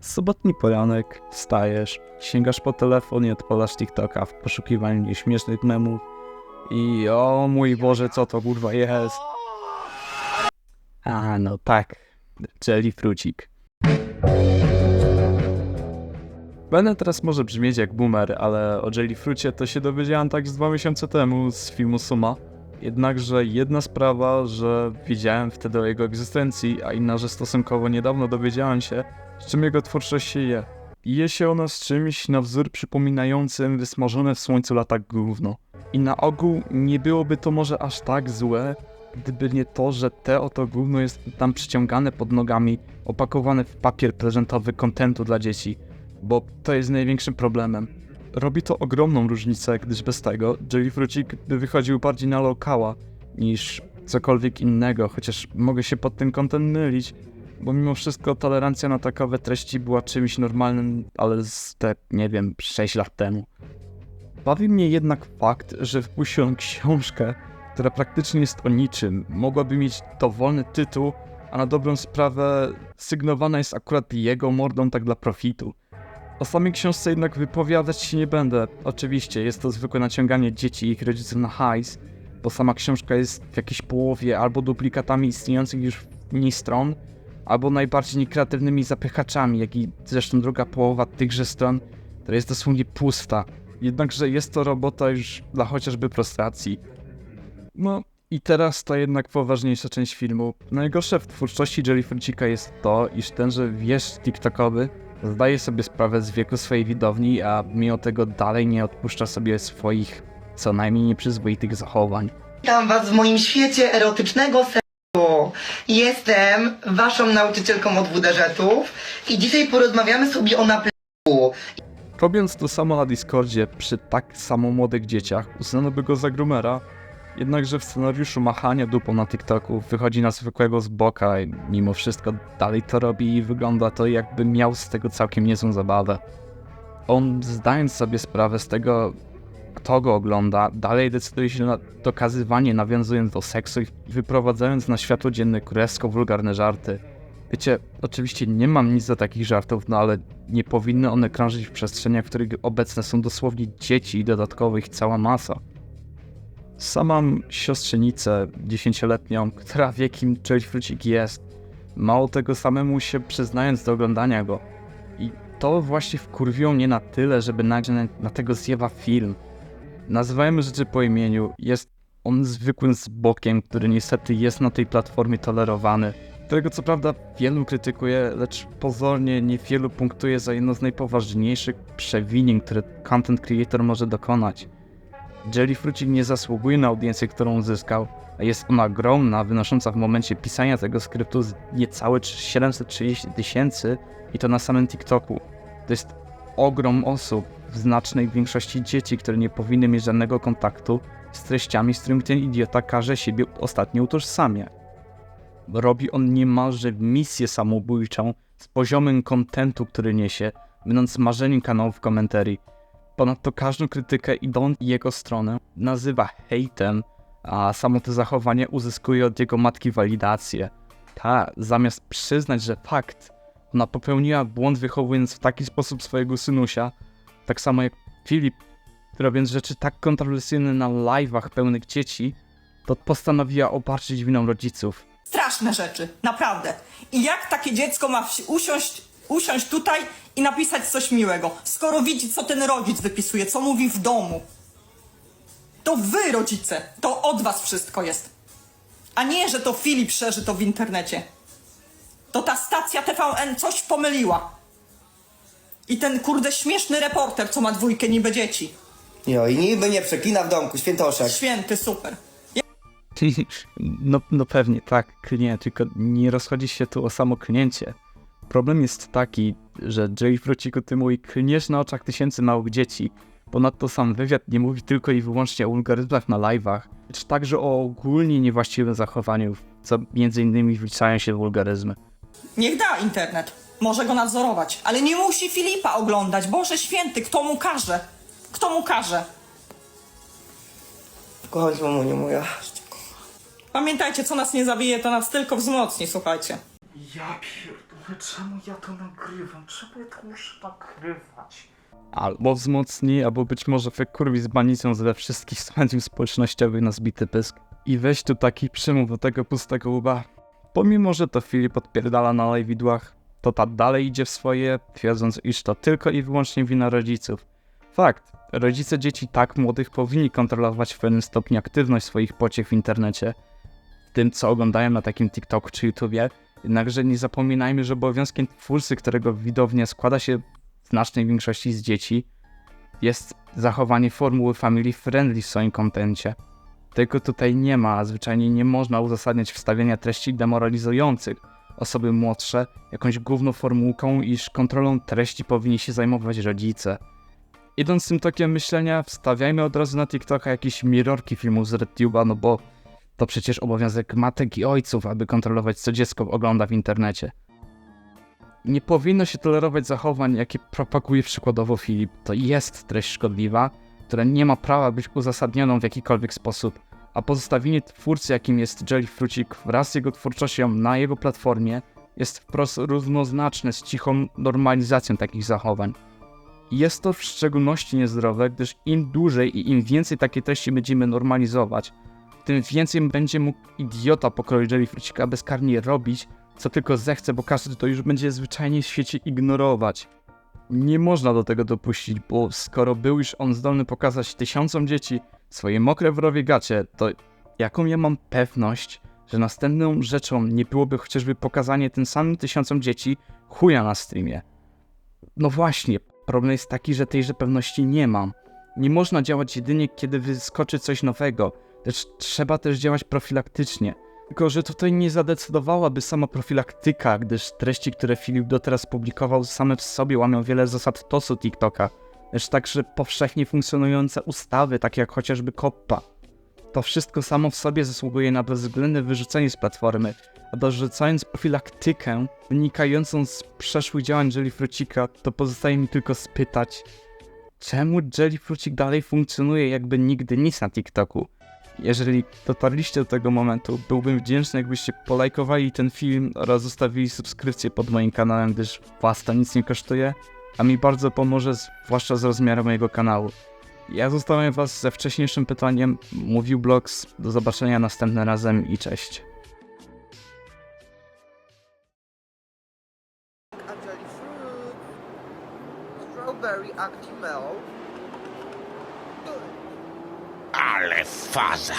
Sobotni poranek, wstajesz, sięgasz po telefon i odpalasz TikToka w poszukiwaniu nieśmiesznych memów i o mój Boże, co to kurwa jest? A, no tak, Jelly Frucik. Będę teraz może brzmieć jak boomer, ale o Jellyfrucie to się dowiedziałem tak z dwa miesiące temu z filmu Suma. Jednakże jedna sprawa, że wiedziałem wtedy o jego egzystencji, a inna, że stosunkowo niedawno dowiedziałem się, z czym jego twórczość się je. Je się ona z czymś na wzór przypominającym wysmażone w słońcu lata gówno. I na ogół nie byłoby to może aż tak złe, gdyby nie to, że te oto gówno jest tam przyciągane pod nogami, opakowane w papier prezentowy kontentu dla dzieci bo to jest największym problemem. Robi to ogromną różnicę, gdyż bez tego Jellyfrucik by wychodził bardziej na lokała niż cokolwiek innego, chociaż mogę się pod tym kątem mylić, bo mimo wszystko tolerancja na takowe treści była czymś normalnym, ale z te, nie wiem, 6 lat temu. Bawi mnie jednak fakt, że wpuścił on książkę, która praktycznie jest o niczym. Mogłaby mieć dowolny tytuł, a na dobrą sprawę sygnowana jest akurat jego mordą tak dla profitu. O samej książce jednak wypowiadać się nie będę. Oczywiście, jest to zwykłe naciąganie dzieci i ich rodziców na hajs, bo sama książka jest w jakiejś połowie albo duplikatami istniejących już w niej stron, albo najbardziej niekreatywnymi zapychaczami, jak i zresztą druga połowa tychże stron, która jest dosłownie pusta. Jednakże jest to robota już dla chociażby frustracji. No i teraz to jednak poważniejsza część filmu. Najgorsze w twórczości Jellyfrucika jest to, iż tenże wiesz TikTokowy zdaje sobie sprawę z wieku swojej widowni, a mimo tego dalej nie odpuszcza sobie swoich co najmniej nieprzyzwoitych zachowań. Witam Was w moim świecie erotycznego seksu. Jestem Waszą nauczycielką od WDŻ-ów i dzisiaj porozmawiamy sobie o napleku. Robiąc to samo na Discordzie przy tak samo młodych dzieciach, uznano by go za groomera, jednakże w scenariuszu machania dupą na TikToku wychodzi na zwykłego z boka i mimo wszystko dalej to robi i wygląda to jakby miał z tego całkiem niezłą zabawę. On zdając sobie sprawę z tego, kto go ogląda, dalej decyduje się na dokazywanie nawiązując do seksu i wyprowadzając na światło dzienne kurewsko wulgarne żarty. Wiecie, oczywiście nie mam nic do takich żartów, no ale nie powinny one krążyć w przestrzeniach, w których obecne są dosłownie dzieci i dodatkowo ich cała masa. Sam mam siostrzenicę dziesięcioletnią, która wie kim Jellyfrucik jest. Mało tego samemu się przyznając do oglądania go. I to właśnie wkurwiło mnie na tyle, żeby na tego zjewa film. Nazywajmy rzeczy po imieniu. Jest on zwykłym zbokiem, który niestety jest na tej platformie tolerowany. Którego co prawda wielu krytykuje, lecz pozornie niewielu punktuje za jedno z najpoważniejszych przewinień, które content creator może dokonać. Jellyfrucik nie zasługuje na audiencję, którą uzyskał, a jest ona ogromna, wynosząca w momencie pisania tego skryptu niecałe 730 tysięcy i to na samym TikToku. To jest ogrom osób, w znacznej większości dzieci, które nie powinny mieć żadnego kontaktu z treściami, z którymi ten idiota każe siebie ostatnio utożsamia. Robi on niemalże misję samobójczą z poziomem kontentu, który niesie, będąc marzeniem kanału w komentarii. Ponadto każdą krytykę idąc w jego stronę nazywa hejtem, a samo to zachowanie uzyskuje od jego matki walidację. Ta, zamiast przyznać, że fakt, ona popełniła błąd wychowując w taki sposób swojego synusia, tak samo jak Filip, robiąc rzeczy tak kontrowersyjne na live'ach pełnych dzieci, to postanowiła obarczyć winą rodziców. Straszne rzeczy, naprawdę. I jak takie dziecko ma usiąść, usiąść tutaj i napisać coś miłego, skoro widzi, co ten rodzic wypisuje, co mówi w domu? To wy, rodzice, to od was wszystko jest. A nie, że to Filip szerzy to w internecie. To ta stacja TVN coś pomyliła. I ten kurde śmieszny reporter, co ma dwójkę niby dzieci. Jo, i niby nie przekina w domku, świętoszek. Święty, super. No, no pewnie tak, klnie, tylko nie rozchodzi się tu o samo klnięcie. Problem jest taki, że Jay Frociku ty mój klniesz na oczach tysięcy małych dzieci. Ponadto sam wywiad nie mówi tylko i wyłącznie o wulgaryzmach na live'ach, lecz także o ogólnie niewłaściwym zachowaniu, co między innymi wliczają się wulgaryzmy. Niech da internet. Może go nadzorować. Ale nie musi Filipa oglądać. Boże święty, kto mu każe? Kto mu każe? Kocham cię, mamuniu moja. Pamiętajcie, co nas nie zabije, to nas tylko wzmocni, słuchajcie. Ja pierdolę. Ale czemu ja to nagrywam? Czemu ja to muszę nagrywać? Albo wzmocni, albo być może wykurwi z banicą ze wszystkich mediów społecznościowych na zbity pysk. I weź tu taki przymów do tego pustego łba. Pomimo, że to Filip odpierdala na lejwidłach, to ta dalej idzie w swoje, twierdząc, iż to tylko i wyłącznie wina rodziców. Fakt, rodzice dzieci tak młodych powinni kontrolować w pewnym stopniu aktywność swoich pociech w internecie, w tym co oglądają na takim TikToku czy YouTubie, jednakże nie zapominajmy, że obowiązkiem twórcy, którego widownia składa się w znacznej większości z dzieci, jest zachowanie formuły family friendly w swoim kontencie. Tego tutaj nie ma, a zwyczajnie nie można uzasadniać wstawiania treści demoralizujących osoby młodsze jakąś główną formułką, iż kontrolą treści powinni się zajmować rodzice. Idąc tym tokiem myślenia, wstawiajmy od razu na TikToka jakieś mirrorki filmów z RedTube'a, no bo to przecież obowiązek matek i ojców, aby kontrolować co dziecko ogląda w internecie. Nie powinno się tolerować zachowań, jakie propaguje przykładowo Filip. To jest treść szkodliwa, która nie ma prawa być uzasadnioną w jakikolwiek sposób, a pozostawienie twórcy, jakim jest Jelly Frucik wraz z jego twórczością na jego platformie jest wprost równoznaczne z cichą normalizacją takich zachowań. Jest to w szczególności niezdrowe, gdyż im dłużej i im więcej takie treści będziemy normalizować, tym więcej będzie mógł idiota pokroju Jelly Frucika bezkarnie robić, co tylko zechce, bo każdy to już będzie zwyczajnie w świecie ignorować. Nie można do tego dopuścić, bo skoro był już on zdolny pokazać tysiącom dzieci swoje mokre wrowie gacie, to jaką ja mam pewność, że następną rzeczą nie byłoby chociażby pokazanie tym samym tysiącom dzieci chuja na streamie? No właśnie, problem jest taki, że tejże pewności nie mam. Nie można działać jedynie, kiedy wyskoczy coś nowego, lecz trzeba też działać profilaktycznie. Tylko, że tutaj nie zadecydowałaby sama profilaktyka, gdyż treści, które Filip doteraz publikował, same w sobie łamią wiele zasad TOS-u TikToka, lecz także powszechnie funkcjonujące ustawy, takie jak chociażby COPPA. To wszystko samo w sobie zasługuje na bezwzględne wyrzucenie z platformy, a dorzucając profilaktykę wynikającą z przeszłych działań Jellyfrucika, to pozostaje mi tylko spytać, czemu Jellyfrucik dalej funkcjonuje jakby nigdy nic na TikToku? Jeżeli dotarliście do tego momentu, byłbym wdzięczny, jakbyście polajkowali ten film oraz zostawili subskrypcję pod moim kanałem, gdyż was to nic nie kosztuje, a mi bardzo pomoże, zwłaszcza z rozmiarem mojego kanału. Ja zostawiam was ze wcześniejszym pytaniem. Mówił Blogs. Do zobaczenia następnym razem i cześć. Fruit, strawberry. Ale faza!